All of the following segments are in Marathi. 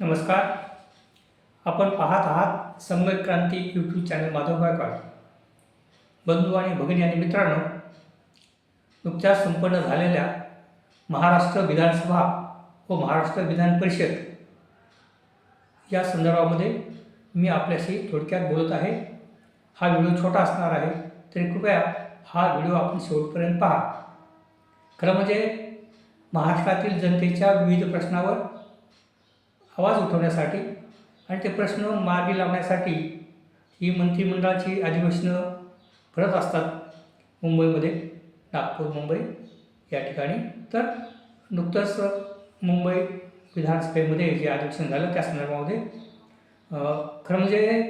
नमस्कार. आपण पाहत आहात संगत क्रांती यूट्यूब चॅनल माधव गायकवाड. बंधू आणि भगिनी आणि मित्रांनो नुकत्याच संपन्न झालेल्या महाराष्ट्र विधानसभा व महाराष्ट्र विधान परिषद या संदर्भामध्ये मी आपल्याशी थोडक्यात बोलत आहे. हा व्हिडिओ छोटा असणार आहे तरी कृपया हा व्हिडिओ आपण शेवटपर्यंत पहा. खरं म्हणजे महाराष्ट्रातील जनतेच्या विविध प्रश्नावर आवाज उठवण्यासाठी आणि ते प्रश्न मार्गी लावण्यासाठी ही मंत्रिमंडळाची अधिवेशनं भरत असतात. मुंबईमध्ये नागपूर मुंबई या ठिकाणी. तर नुकतंच मुंबई विधानसभेमध्ये जे अधिवेशन झालं त्या संदर्भामध्ये खरं म्हणजे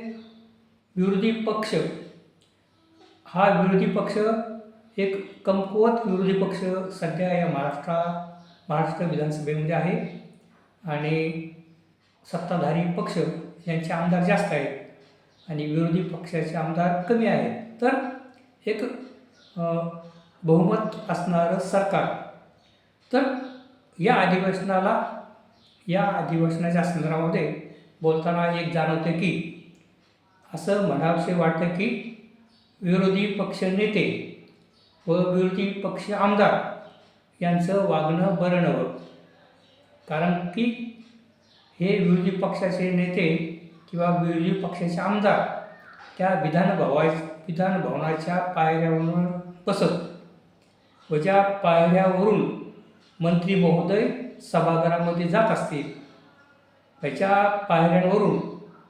विरोधी पक्ष हा विरोधी पक्ष एक कमकुवत विरोधी पक्ष सध्या या महाराष्ट्रा महाराष्ट्र विधानसभेमध्ये आहे. आणि सत्ताधारी पक्ष यांचे आमदार जास्त आहेत आणि विरोधी पक्षाचे आमदार कमी आहेत. तर एक बहुमत असणारं सरकार. तर या अधिवेशनाला या अधिवेशनाच्या संदर्भामध्ये बोलताना एक जाणवते की असं म्हणावसे वाटतं की विरोधी पक्ष नेते व विरोधी पक्ष आमदार यांचं वागणं बरं नवं कारण की हे विरोधी पक्षाचे नेते किंवा विरोधी पक्षाचे आमदार त्या विधानभवा विधानभवनाच्या पायऱ्यावरून बसत. व ज्या पायऱ्यावरून मंत्री महोदय सभागृहामध्ये जात असतील त्याच्या पायऱ्यांवरून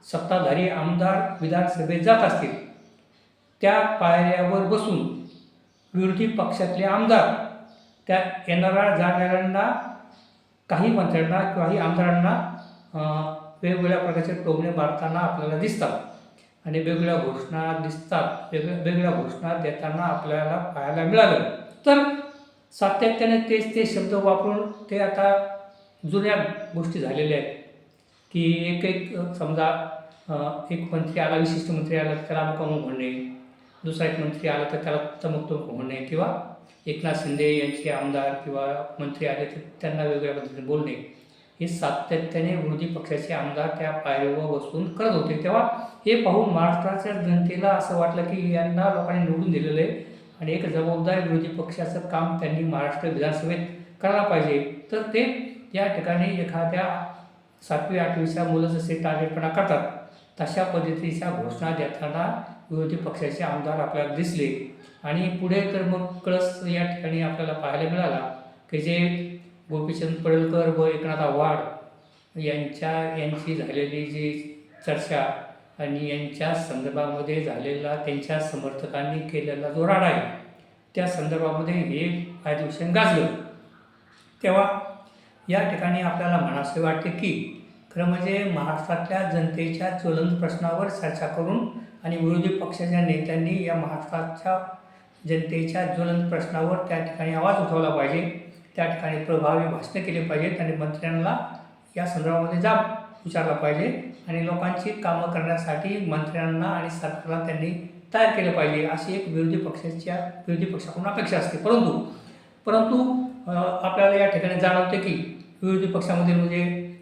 सत्ताधारी आमदार विधानसभेत जात असतील त्या पायऱ्यावर बसून विरोधी पक्षातले आमदार त्या येणाऱ्या जाणाऱ्यांना काही मंत्र्यांना किंवा काही आमदारांना वेगवेगळ्या प्रकारचे टोमणे मारताना आपल्याला दिसतात. आणि वेगवेगळ्या घोषणा दिसतात. वेगळ्या वेगळ्या घोषणा देताना आपल्याला पाहायला मिळालं. तर सातत्याने तेच ते शब्द वापरून ते आता जुन्या गोष्टी झालेल्या आहेत. की एक एक समजा एक मंत्री आला विशिष्ट मंत्री आला तर त्याला अमुक अमुक म्हणणे. दुसरा एक मंत्री आला तर त्याला तमुक तमुक म्हणणे. किंवा एकनाथ शिंदे यांचे आमदार किंवा मंत्री आले तर त्यांना वेगवेगळ्या पद्धतीने बोलणे. हे सातत्याने विरोधी पक्षाचे आमदार त्या पायरीवर बसून करत होते. तेव्हा हे पाहून महाराष्ट्राच्या जनतेला असं वाटलं की यांना लोकांनी निवडून दिलेलं आहे आणि एक जबाबदार विरोधी पक्षाचं काम त्यांनी महाराष्ट्र विधानसभेत करायला पाहिजे. तर ते या ठिकाणी एखाद्या सातवी आठवीच्या मुलं जसे टार्गेटपणा करतात तशा पद्धतीच्या घोषणा देताना विरोधी पक्षाचे आमदार आपल्याला दिसले. आणि पुढे तर मग कळस या ठिकाणी आपल्याला पाहायला मिळाला की जे गोपीचंद पडळकर व एकनाथ आव्हाड यांच्या यांची झालेली जी चर्चा आणि यांच्या संदर्भामध्ये झालेला त्यांच्या समर्थकांनी केलेला जो राडा आहे त्या संदर्भामध्ये हे अधिवेशन गाजलं. तेव्हा या ठिकाणी आपल्याला म्हणासे वाटते की खरं म्हणजे महाराष्ट्रातल्या जनतेच्या ज्वलंत प्रश्नावर चर्चा करून आणि विरोधी पक्षाच्या नेत्यांनी या महाराष्ट्राच्या जनतेच्या ज्वलंत प्रश्नावर त्या ठिकाणी आवाज उठवला पाहिजे. त्या ठिकाणी प्रभावी भाषणं केली पाहिजेत आणि मंत्र्यांना या संदर्भामध्ये जाब विचारला पाहिजे आणि लोकांची कामं करण्यासाठी मंत्र्यांना आणि सरकारला त्यांनी तयार केलं पाहिजे अशी एक विरोधी पक्षाच्या विरोधी पक्षाकडून अपेक्षा असते. परंतु परंतु आपल्याला या ठिकाणी जाणवते की विरोधी पक्षामध्ये म्हणजे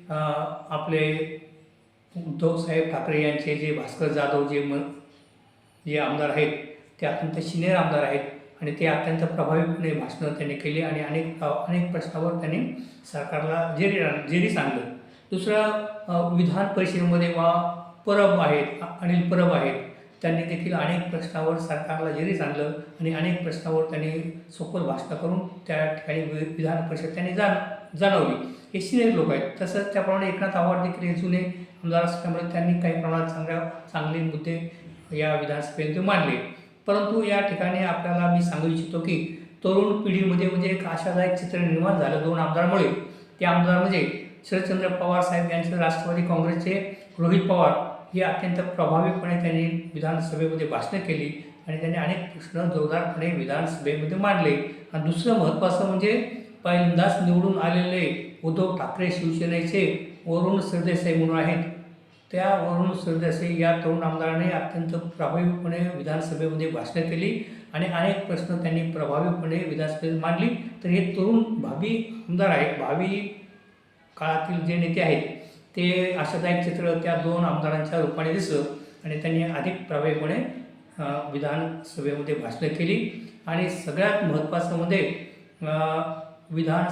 आपले उद्धवसाहेब ठाकरे यांचे जे भास्कर जाधव जे म जे आमदार आहेत ते अत्यंत सिनियर आमदार आहेत आणि ते अत्यंत प्रभावीपणे भाषणं त्यांनी केली आणि अनेक अनेक प्रश्नावर त्यांनी सरकारला जेरी जेरी सांगलं दुसरं विधान परिषदेमध्ये वा परब आहेत अनिल परब आहेत त्यांनी देखील अनेक प्रश्नावर सरकारला जेरी सांगलं आणि अनेक प्रश्नावर त्यांनी सखोल भाषणं करून त्या ठिकाणी वि- विधान परिषद त्यांनी जाण जाणवली. हे सिनियर लोक आहेत. तसंच त्याप्रमाणे एकनाथ आव्हाड देखील हे जुने आमदार असल्यामुळे त्यांनी काही प्रमाणात चांगल्या चांगले मुद्दे या विधानसभेमध्ये मांडले. परंतु या ठिकाणी आपल्याला मी सांगू इच्छितो की तरुण पिढीमध्ये म्हणजे एक आशादायक चित्र निर्माण झालं दोन आमदारांमुळे. ते आमदार म्हणजे शरदचंद्र पवार साहेब यांचे राष्ट्रवादी काँग्रेसचे रोहित पवार हे अत्यंत प्रभावीपणे त्यांनी विधानसभेमध्ये भाषणं केली आणि त्यांनी अनेक प्रश्न जोरदारपणे विधानसभेमध्ये मांडले. आणि दुसरं महत्त्वाचं म्हणजे पहिल्यांदाच निवडून आलेले उद्धव ठाकरे शिवसेनेचे वरुण सरदेसाई म्हणून आहेत. त्या वरुण सरदेसाई या तरुण आमदाराने अत्यंत प्रभावीपणे विधानसभेमध्ये भाषणं केली आणि अनेक प्रश्न त्यांनी प्रभावीपणे विधानसभेत मांडली. तर हे तरुण भावी आमदार आहेत भावी काळातील जे नेते आहेत ते आशादायक चित्र त्या दोन आमदारांच्या रूपाने दिसलं आणि त्यांनी अधिक प्रभावीपणे विधानसभेमध्ये भाषणं केली. आणि सगळ्यात महत्त्वाचं म्हणजे विधान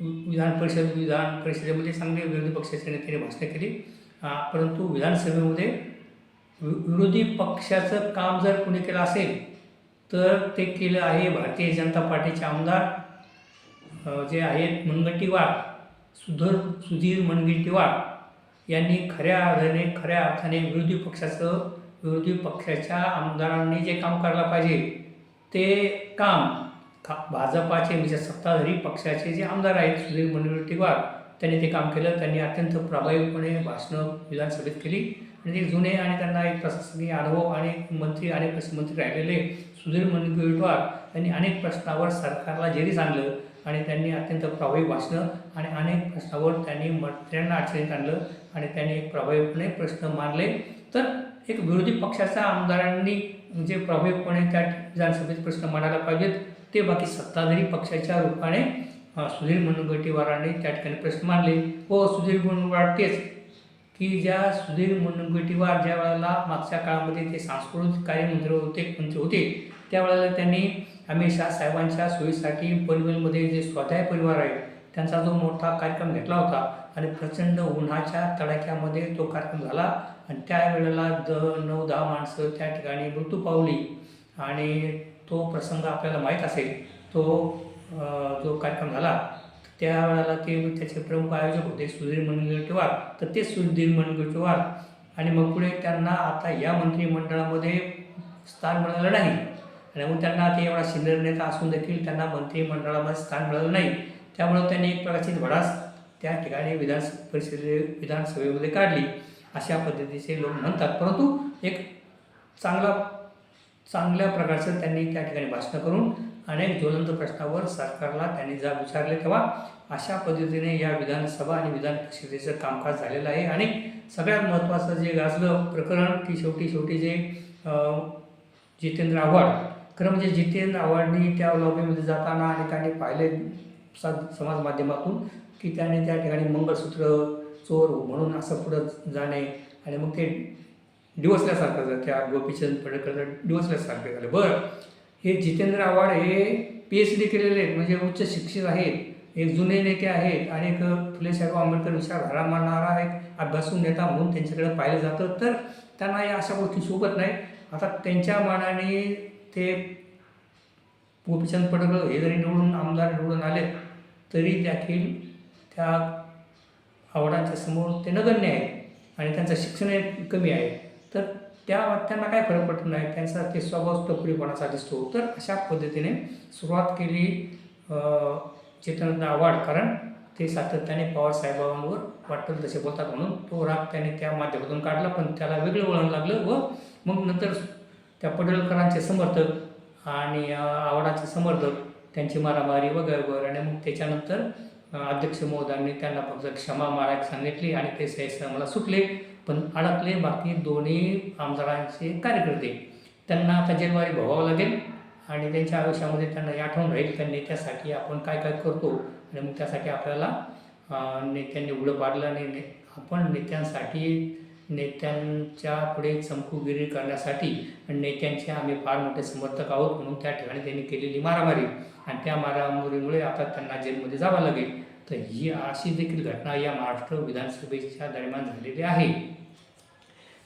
विधान परिषद विधान परिषदेमध्ये चांगले विरोधी पक्षाच्या नेत्याने भाषणे केली. परंतु विधानसभेमध्ये वि- विरोधी पक्षाचं काम जर कोणी केलं असेल तर ते केलं आहे भारतीय जनता पार्टीचे आमदार जे आहेत मुनगंटीवार सुधर सुधीर मुनगंटीवार यांनी खऱ्या अर्थाने खऱ्या अर्थाने विरोधी पक्षाचं विरोधी पक्षाच्या आमदारांनी जे काम करायला पाहिजे ते काम खा भाजपाचे म्हणजे सत्ताधारी पक्षाचे जे आमदार आहेत सुधीर मुनगंटीवार त्यांनी ते काम केलं त्यांनी अत्यंत प्रभावीपणे भाषणं विधानसभेत केली. आणि ते जुने आणि त्यांना एक प्रशासकीय अनुभव आणि मंत्री आणि मंत्री राहिलेले सुधीर मुनगंटीवार यांनी अनेक प्रश्नावर सरकारला जेरीस आणलं आणि त्यांनी अत्यंत प्रभावी भाषणं आणि अनेक प्रश्नावर त्यांनी मंत्र्यांना अडचणीत आणलं आणि त्यांनी एक प्रभावीपणे प्रश्न मांडले. तर एक विरोधी पक्षाच्या आमदारांनी जे प्रभावीपणे त्या विधानसभेत प्रश्न मांडायला पाहिजेत ते बाकी सत्ताधारी पक्षाच्या रूपाने सुधीर मुनगंटीवारांनी त्या ठिकाणी प्रश्न मांडले. व सुधीर मुनगंटीवार तेच की ज्या सुधीर मुनगंटीवार ज्या वेळेला मागच्या काळामध्ये ते सांस्कृतिक कार्यमंत्री होते मंत्री होते त्यावेळेला त्यांनी अमित शाह साहेबांच्या सोयीसाठी पनवेलमध्ये जे स्वाध्याय परिवार आहे त्यांचा जो मोठा कार्यक्रम घेतला होता आणि प्रचंड उन्हाच्या तडाख्यामध्ये तो कार्यक्रम झाला आणि त्यावेळेला द नऊ दहा माणसं त्या ठिकाणी मृत्यू पावली आणि तो प्रसंग आपल्याला माहीत असेल तो जो कार्यक्रम झाला त्यावेळेला ते त्याचे प्रमुख आयोजक होते सुधीर मुनगंटीवार तर ते सुधीर मुनगंटीवार आणि मग पुढे त्यांना आता या मंत्रिमंडळामध्ये स्थान मिळालं नाही. आणि मग त्यांना ते एवढा सिनियर नेता असून देखील त्यांना मंत्रिमंडळामध्ये स्थान मिळालं नाही. त्यामुळं त्यांनी एक प्रकारची धडास त्या ठिकाणी विधान परिषदे विधानसभेमध्ये काढली. अशा पद्धतीचे लोक म्हणतात. परंतु एक चांगला चांगल्या प्रकारचं त्यांनी त्या ठिकाणी भाषणं करून अनेक ज्वलंत प्रश्नावर सरकारला त्यांनी जा विचारले तेव्हा अशा पद्धतीने या विधानसभा आणि विधान परिषदेचं कामकाज झालेलं आहे. आणि सगळ्यात महत्त्वाचं जे गाजलं प्रकरण की शेवटी शेवटी जे जितेंद्र आव्हाड खरं म्हणजे जितेंद्र आव्हाडनी त्या लॉबीमध्ये जाताना अनेकांनी पाहिले सा समाज माध्यमातून की त्याने त्या ठिकाणी मंगळसूत्र चोर म्हणून असं पुढं जाणे आणि मग ते डिवसल्यासारखं झालं त्या गोपीचंद पडळकर डिवसल्यासारखे झाले. बरं हे जितेंद्र आव्हाड हे पी एच डी केलेले आहेत म्हणजे उच्च शिक्षित आहेत एक जुने नेते आहेत आणि एक फुले साहेब आंबेडकर घाला मारणारा एक अभ्यासू नेता म्हणून त्यांच्याकडे पाहिलं जातं. तर त्यांना या अशा गोष्टी सोबत नाही. आता त्यांच्या मानाने ते गोपीचंद पडळकर हे जरी निवडून आमदार निवडून आले तरी देखील त्या आवडांच्या समोर ते नगण्य आहे आणि त्यांचं शिक्षण हे कमी आहे. तर त्या त्यांना काय फरक पडत नाही त्यांचा ते स्वभाव टपरीपणाचा दिसतो तर अशा पद्धतीने सुरुवात केली अं, चेतन आव्हाड कारण ते सातत्याने पवार साहेबांवर वाटतं तसे बोलतात म्हणून तो राग त्याने त्या माध्यमातून काढला पण त्याला वेगळं वळण लागलं व मग नंतर त्या पडळकरांचे समर्थक आणि अं, आवडाचे समर्थक त्यांची मारामारी वगैरे वगैरे आणि मग त्याच्यानंतर अध्यक्ष महोदयांनी त्यांना फक्त क्षमा मारायला सांगितली आणि ते सहसा मला सुटले. पण अडकले बाकी दोन्ही आमदारांचे कार्यकर्ते. त्यांना आता जेलवारी भोगावं लागेल आणि त्यांच्या आयुष्यामध्ये त्यांना आठवण राहील त्या नेत्यासाठी आपण काय काय करतो आणि मग त्यासाठी आपल्याला नेत्यांनी उघडं पाडलं आणि ने आपण नेत्यांसाठी नेत्यांच्या पुढे चमकुगिरी करण्यासाठी आणि नेत्यांचे आम्ही फार मोठे समर्थक आहोत म्हणून त्या ठिकाणी त्यांनी केलेली मारामारी आणि त्या मारामारीमुळे आता त्यांना जेलमध्ये जावं लागेल. तर ही अशी देखील घटना या महाराष्ट्र विधानसभेच्या दरम्यान झालेली आहे.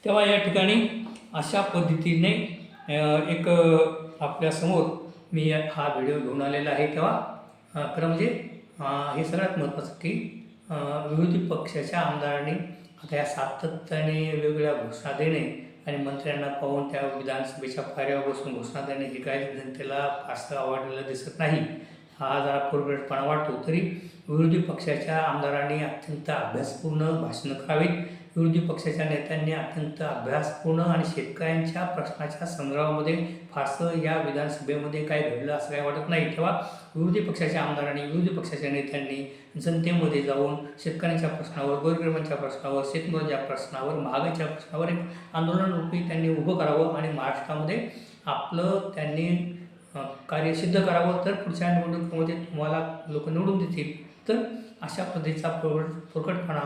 तेव्हा या ठिकाणी अशा पद्धतीने एक आपल्यासमोर मी हा व्हिडिओ घेऊन आलेला आहे तेव्हा खरं म्हणजे हे सगळ्यात महत्त्वाचं की विरोधी पक्षाच्या आमदारांनी आता या सातत्याने वेगवेगळ्या घोषणा देणे आणि मंत्र्यांना पाहून त्या विधानसभेच्या पायऱ्यावर बसून घोषणा देणे हे काय जनतेला फारसं आवडलेलं दिसत नाही. हा जरा कोरगडपणा वाटतो तरी विरोधी पक्षाच्या आमदारांनी अत्यंत अभ्यासपूर्ण भाषणं करावीत. विरोधी पक्षाच्या नेत्यांनी अत्यंत अभ्यासपूर्ण आणि शेतकऱ्यांच्या प्रश्नाच्या संग्रहामध्ये फारसं या विधानसभेमध्ये काय घडलं असं काही वाटत नाही. तेव्हा विरोधी पक्षाच्या आमदारांनी विरोधी पक्षाच्या नेत्यांनी जनतेमध्ये जाऊन शेतकऱ्यांच्या प्रश्नावर गोरगरिबांच्या प्रश्नावर शेतमजुरांच्या प्रश्नावर महागाईच्या प्रश्नावर एक आंदोलन रूपी त्यांनी उभं करावं आणि महाराष्ट्रामध्ये आपलं त्यांनी कार्य सिद्ध करावं. तर पुढच्या निवडणुकीमध्ये तुम्हाला लोक निवडून देतील. तर अशा पद्धतीचा प्रकट प्रकटपणा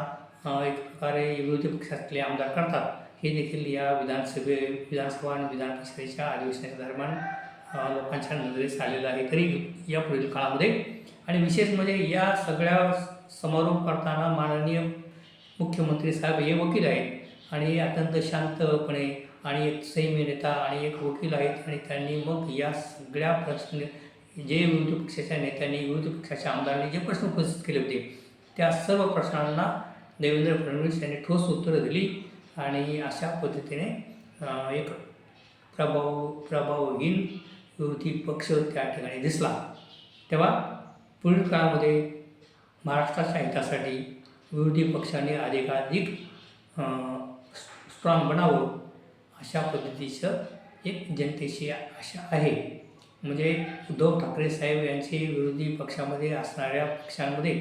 एक प्रकारे विरोधी पक्षातले आमदार करतात. हे देखील या विधानसभे विधानसभा आणि विधान परिषदेच्या अधिवेशनाच्या दरम्यान लोकांच्या नजरेस आलेलं आहे. तरी या पुढील काळामध्ये आणि विशेष म्हणजे या सगळ्या समारोप करताना माननीय मुख्यमंत्री साहेब हे वकील आहेत आणि अत्यंत शांतपणे आणि एक संयमी नेता आणि एक वकील आहेत आणि त्यांनी मग या सगळ्या प्रश्न जे विरोधी पक्षाच्या नेत्यांनी विरोधी पक्षाच्या आमदारांनी जे प्रश्न उपस्थित केले होते त्या सर्व प्रश्नांना देवेंद्र फडणवीस यांनी ठोस उत्तरं दिली आणि अशा पद्धतीने एक प्रभाव प्रभावहीन विरोधी पक्ष त्या ठिकाणी दिसला. तेव्हा पुढील काळामध्ये महाराष्ट्राच्या हितासाठी विरोधी पक्षाने अधिकाधिक स्ट्रॉंग बनावं अशा पद्धतीचं एक जनतेची आशा आहे. म्हणजे उद्धव ठाकरे साहेब यांचे विरोधी पक्षामध्ये असणाऱ्या पक्षांमध्ये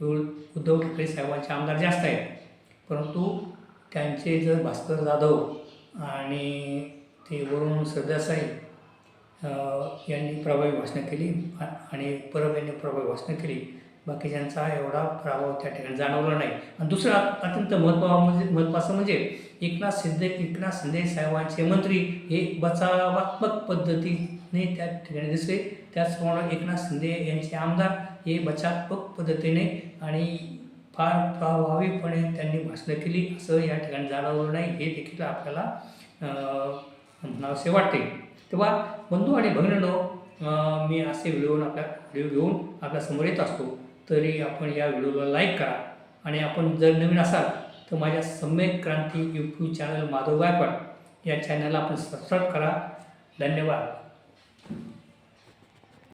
उद्धव ठाकरे साहेबांचे आमदार जास्त आहेत. परंतु त्यांचे जर भास्कर जाधव आणि ते वरुण सरदेसाई यांनी प्रभावी भाषणं केली आणि परब यांनी प्रभावी भाषणं केली. बाकीच्यांचा एवढा प्रभाव त्या ठिकाणी जाणवला नाही. आणि दुसरा अत्यंत महत्त्वा म्हणजे महत्त्वाचं म्हणजे एकनाथ शिंदे एकनाथ शिंदे साहेबांचे मंत्री हे बचावात्मक पद्धती नाही त्या ठिकाणी दिसले. त्याचप्रमाणे एकनाथ शिंदे यांचे आमदार हे बचात्मक पद्धतीने आणि फार प्रभावीपणे त्यांनी भाषणं केली. असं या ठिकाणी जाणवलं नाही. हे देखील आपल्याला म्हणावसे वाटते. तेव्हा बंधू आणि भगिनींनो मी असे व्हिडिओ आपल्या व्हिडिओ घेऊन आपल्यासमोर येत असतो. तरी आपण या व्हिडिओला लाईक करा. आणि आपण जर नवीन असाल तर माझ्या सम्यक क्रांती यूट्यूब चॅनल माधव गायकवाड या चॅनलला आपण सबस्क्राईब करा. धन्यवाद.